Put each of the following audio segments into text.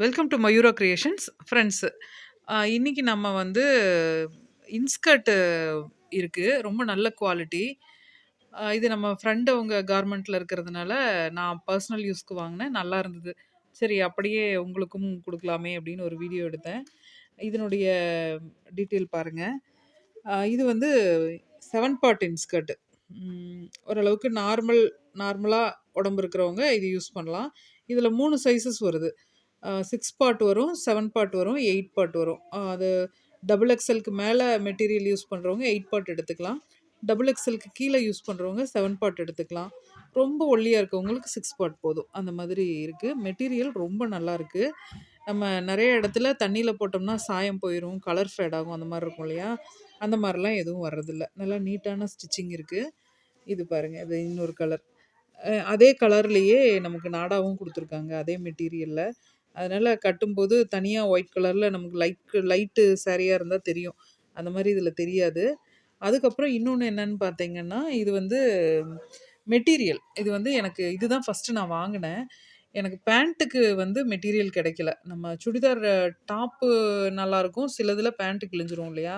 Welcome to Mayura creations friends இன்றைக்கி நம்ம வந்து இன்ஸ்கர்ட்டு இருக்குது ரொம்ப நல்ல குவாலிட்டி இது நம்ம ஃப்ரெண்டு அவங்க கார்மெண்ட்டில் இருக்கிறதுனால நான் பர்சனல் யூஸ்க்கு வாங்கினேன். நல்லா இருந்தது. சரி அப்படியே உங்களுக்கும் கொடுக்கலாமே அப்படின்னு ஒரு வீடியோ எடுத்தேன். இதனுடைய டீட்டெயில் பாருங்கள் இது வந்து செவன் பார்ட் இன்ஸ்கர்ட்டு ஓரளவுக்கு நார்மல் நார்மலாக உடம்பு இருக்கிறவங்க இது யூஸ் பண்ணலாம். இதில் மூணு சைஸஸ் வருது. சிக்ஸ் பார்ட் வரும் செவன் பார்ட் வரும் எயிட் பார்ட் வரும். அது டபுள் எக்ஸலுக்கு மேலே மெட்டீரியல் யூஸ் பண்ணுறவங்க எயிட் பார்ட் எடுத்துக்கலாம். டபுள் எக்ஸலுக்கு கீழே யூஸ் பண்ணுறவங்க செவன் பார்ட் எடுத்துக்கலாம். ரொம்ப ஒல்லியாக இருக்கவங்களுக்கு சிக்ஸ் பார்ட் போதும். அந்த மாதிரி இருக்குது மெட்டீரியல் ரொம்ப நல்லா இருக்குது நம்ம நிறைய இடத்துல தண்ணியில் போட்டோம்னா சாயம் போயிடும் கலர் ஃபேட் ஆகும் அந்த மாதிரி இருக்கும் இல்லையா? அந்த மாதிரிலாம் எதுவும் வர்றதில்ல. நல்லா நீட்டான ஸ்டிச்சிங் இருக்குது இது பாருங்கள் இது இன்னொரு கலர் அதே கலர்லேயே நமக்கு நாடாவும் கொடுத்துருக்காங்க அதே மெட்டீரியலில் அதனால் கட்டும்போது தனியாக ஒயிட் கலரில் நமக்கு லைட் லைட்டு சேரீயாக இருந்தால் தெரியும். அந்த மாதிரி இதில் தெரியாது. அதுக்கப்புறம் இன்னொன்று என்னன்னு பார்த்தீங்கன்னா இது வந்து மெட்டீரியல் இது வந்து எனக்கு இதுதான் ஃபஸ்ட்டு நான் வாங்கினேன். எனக்கு பேண்ட்டுக்கு வந்து மெட்டீரியல் கிடைக்கல. நம்ம சுடிதார் டாப்பு நல்லாயிருக்கும் சிலதில் பேண்ட்டு கிழிஞ்சிரும் இல்லையா?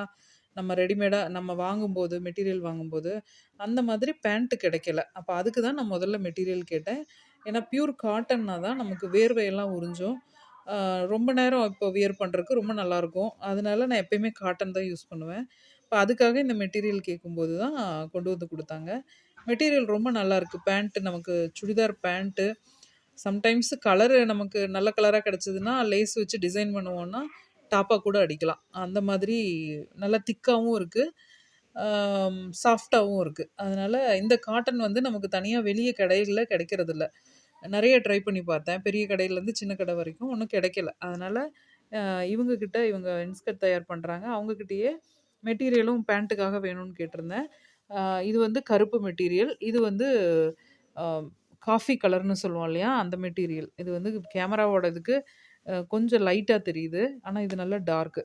நம்ம ரெடிமேடாக நம்ம வாங்கும்போது மெட்டீரியல் வாங்கும்போது அந்த மாதிரி பேண்ட்டு கிடைக்கல. அப்போ அதுக்கு தான் நான் முதல்ல மெட்டீரியல் கேட்டேன். ஏன்னா பியூர் காட்டன்னா தான் நமக்கு வேர்வையெல்லாம் உறிஞ்சும். ரொம்ப நேரம் இப்போ வியர் பண்ணுறதுக்கு ரொம்ப நல்லாயிருக்கும். அதனால நான் எப்பயுமே காட்டன் தான் யூஸ் பண்ணுவேன். இப்போ அதுக்காக இந்த மெட்டீரியல் கேட்கும்போது தான் கொண்டு வந்து கொடுத்தாங்க. மெட்டீரியல் ரொம்ப நல்லாயிருக்கு. பேண்ட்டு நமக்கு சுடிதார் பேண்ட்டு சம்டைம்ஸ் கலரு நமக்கு நல்ல கலராக கிடச்சிதுன்னா லேஸ் வச்சு டிசைன் பண்ணுவோன்னா டாப்பாக கூட அடிக்கலாம். அந்த மாதிரி நல்லா திக்காகவும் இருக்குது சாஃப்டாகவும் இருக்குது அதனால் இந்த காட்டன் வந்து நமக்கு தனியாக வெளியே கடைகளில் கிடைக்கிறதில்ல. நிறைய ட்ரை பண்ணி பார்த்தேன். பெரிய கடையிலேருந்து சின்ன கடை வரைக்கும் ஒன்றும் கிடைக்கல. அதனால் இவங்கக்கிட்ட இவங்க இன்ஸ்கர்ட் தயார் பண்ணுறாங்க அவங்கக்கிட்டேயே மெட்டீரியலும் பேண்ட்டுக்காக வேணும்னு கேட்டிருந்தேன். இது வந்து கருப்பு மெட்டீரியல். இது வந்து காஃபி கலர்னு சொல்லுவோம் இல்லையா? அந்த மெட்டீரியல். இது வந்து கேமராவோட இதுக்கு கொஞ்சம் லைட்டாக தெரியுது. ஆனால் இது நல்லா டார்க்கு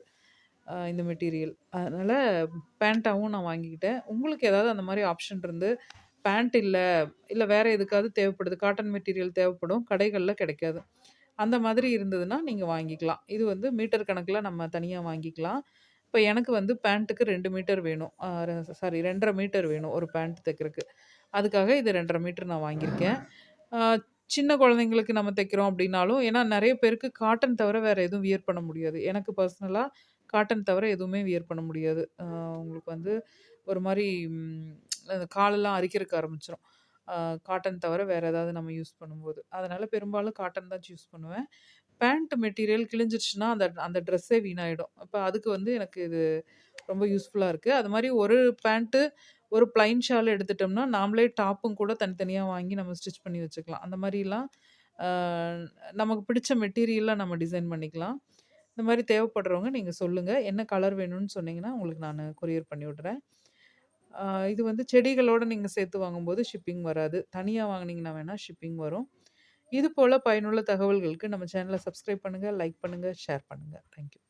இந்த மெட்டீரியல் அதனால் பேண்ட்டாகவும் நான் வாங்கிக்கிட்டேன். உங்களுக்கு ஏதாவது அந்த மாதிரி ஆப்ஷன் இருந்து பேண்ட் இல்லை இல்லை வேறு எதுக்காவது தேவைப்படுது காட்டன் மெட்டீரியல் தேவைப்படும் கடைகளில் கிடைக்காது. அந்த மாதிரி இருந்ததுன்னா நீங்கள் வாங்கிக்கலாம். இது வந்து மீட்டர் கணக்கில் நம்ம தனியாக வாங்கிக்கலாம். இப்போ எனக்கு வந்து பேண்ட்டுக்கு ரெண்டு மீட்டர் வேணும். சாரி ரெண்டரை மீட்டர் வேணும் ஒரு பேண்ட் தைக்கிறதுக்கு. அதுக்காக இது ரெண்டரை மீட்டர் நான் வாங்கியிருக்கேன். சின்ன குழந்தைங்களுக்கு நம்ம தைக்கிறோம் அப்படின்னாலும் ஏன்னா நிறைய பேருக்கு காட்டன் தவிர வேறு எதுவும் வியர் பண்ண முடியாது. எனக்கு பர்சனலாக காட்டன் தவிர எதுவுமே வியர் பண்ண முடியாது. உங்களுக்கு வந்து ஒரு மாதிரி காலெல்லாம் அரிக்கிறதுக்கு ஆரம்பிச்சிடும் காட்டன் தவிர வேறு ஏதாவது நம்ம யூஸ் பண்ணும்போது. அதனால் பெரும்பாலும் காட்டன் தான் சூஸ் பண்ணுவேன். பேண்ட் மெட்டீரியல் கிழிஞ்சிருச்சுன்னா அந்த அந்த ட்ரெஸ்ஸே வீணாயிடும். அப்போ அதுக்கு வந்து எனக்கு இது ரொம்ப யூஸ்ஃபுல்லாக இருக்குது அது மாதிரி ஒரு பேண்ட்டு ஒரு ப்ளைன் ஷால் எடுத்துட்டோம்னா நாமளே டாப்பும் கூட தனித்தனியாக வாங்கி நம்ம ஸ்டிச் பண்ணி வச்சுக்கலாம். அந்த மாதிரிலாம் நமக்கு பிடிச்ச மெட்டீரியலாக நம்ம டிசைன் பண்ணிக்கலாம். இந்த மாதிரி தேவைப்படுறவங்க நீங்கள் சொல்லுங்கள் என்ன கலர் வேணும்னு சொன்னீங்கன்னா உங்களுக்கு நான் கொரியர் பண்ணி விட்றேன். இது வந்து செடிகளோடு நீங்கள் சேர்த்து வாங்கும்போது ஷிப்பிங் வராது. தனியாக வாங்கினீங்கன்னா வேணால் ஷிப்பிங் வரும். இது போல் பயனுள்ள தகவல்களுக்கு நம்ம சேனலை சப்ஸ்கிரைப் பண்ணுங்கள் லைக் பண்ணுங்கள் ஷேர் பண்ணுங்கள் தேங்க்யூ